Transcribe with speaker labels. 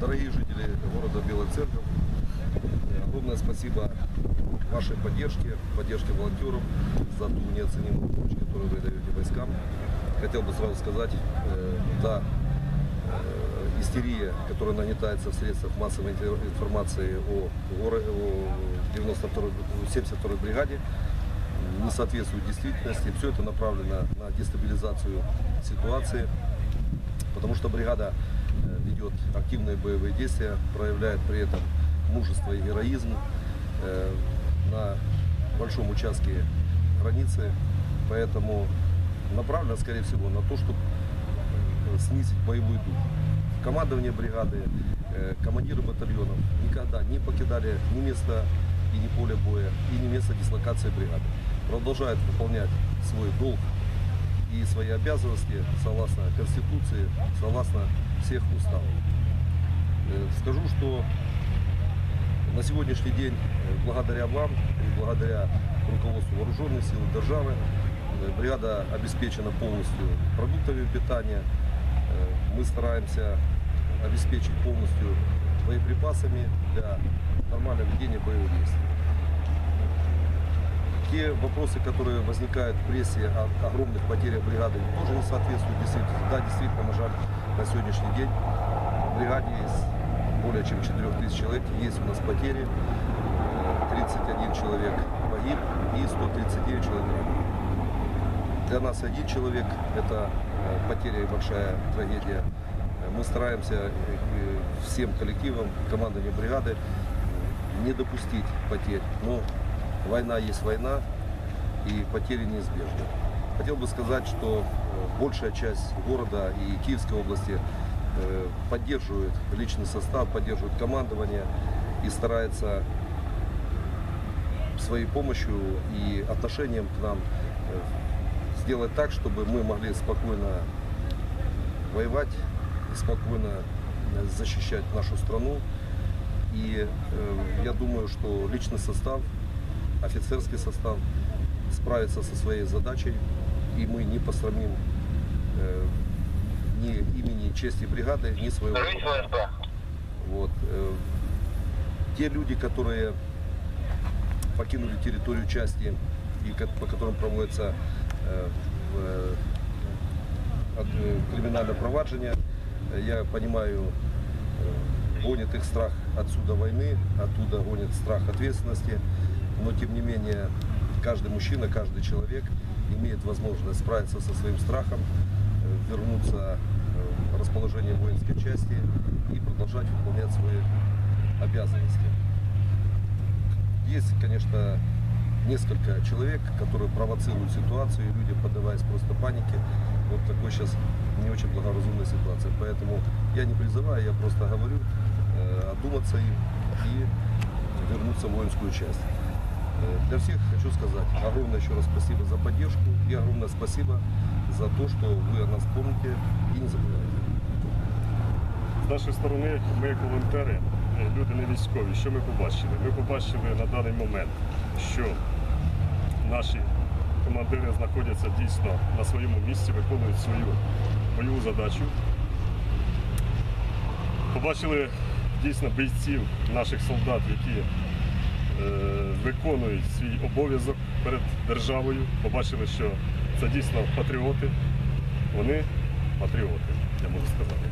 Speaker 1: Дорогие жители города Белая Церковь, огромное спасибо вашей поддержке, поддержке волонтеров за ту неоценимую помощь, которую вы даете войскам. Хотел бы сразу сказать, э, та э, истерия, которая нагнетается в средствах массовой инфо- информации о, горо- о 92 72 бригаде, не соответствует действительности. Все это направлено на дестабилизацию ситуации, потому что бригада ведет активные боевые действия, проявляет при этом мужество и героизм э, на большом участке границы, поэтому направлено, скорее всего, на то, чтобы э, снизить боевой дух. Командование бригады, э, командиры батальонов никогда не покидали ни место и ни поле боя, и ни место дислокации бригады. Продолжают выполнять свой долг и свои обязанности согласно Конституции, согласно всех уставов. Э, Скажу, что на сегодняшний день, э, благодаря вам и благодаря руководству вооруженных сил державы, э, бригада обеспечена полностью продуктами питания. Мы стараемся обеспечить полностью боеприпасами для нормального ведения боевых действий. Те вопросы, которые возникают в прессе о огромных потерях бригады, тоже не соответствуют действительности. Да, действительно, на на сегодняшний день в бригаде есть более чем 4 тысяч человек, есть у нас потери, Э, 31 человек погиб и 139 человек. Для нас один человек – это э, потеря и большая трагедия. Мы стараемся э, всем коллективам, командованию бригады не допустить потерь. Но война есть война, и потери неизбежны. Хотел бы сказать, что э, большая часть города и Киевской области э, поддерживает личный состав, поддерживает командование и старается своей помощью и отношением к нам э, сделать так, чтобы мы могли спокойно воевать, спокойно защищать нашу страну. И я думаю, что личный состав, офицерский состав справится со своей задачей, и мы не посрамим э, ни имени, чести бригады, ни своего. Вот. э, Те люди, которые покинули территорию части и по которым проводится э, в, э, от- э, криминальное проваджение, э, я понимаю, гонит их страх отсюда войны, оттуда гонит страх ответственности, но тем не менее каждый мужчина, каждый человек имеет возможность справиться со своим страхом, э, вернуться э, в расположение воинской части и продолжать выполнять свои обязанности. Есть, конечно, несколько человек, которые провоцируют ситуацию, и люди, поддаваясь просто панике, вот такой сейчас не очень благоразумная ситуация. Поэтому я не призываю, я просто говорю, э, одуматься им и вернуться в воинскую часть. Э, Для всех хочу сказать огромное еще раз спасибо за поддержку и огромное спасибо за то, что вы о нас помните и не забываете.
Speaker 2: З нашої сторони, ми як волонтери, е, люди не військові, що ми побачили? Ми побачили на даний момент, що наші командири знаходяться дійсно на своєму місці, виконують свою бойову задачу. Побачили дійсно бійців, наших солдат, які е, виконують свій обов'язок перед державою. Побачили, що це дійсно патріоти. Вони патріоти, я можу сказати.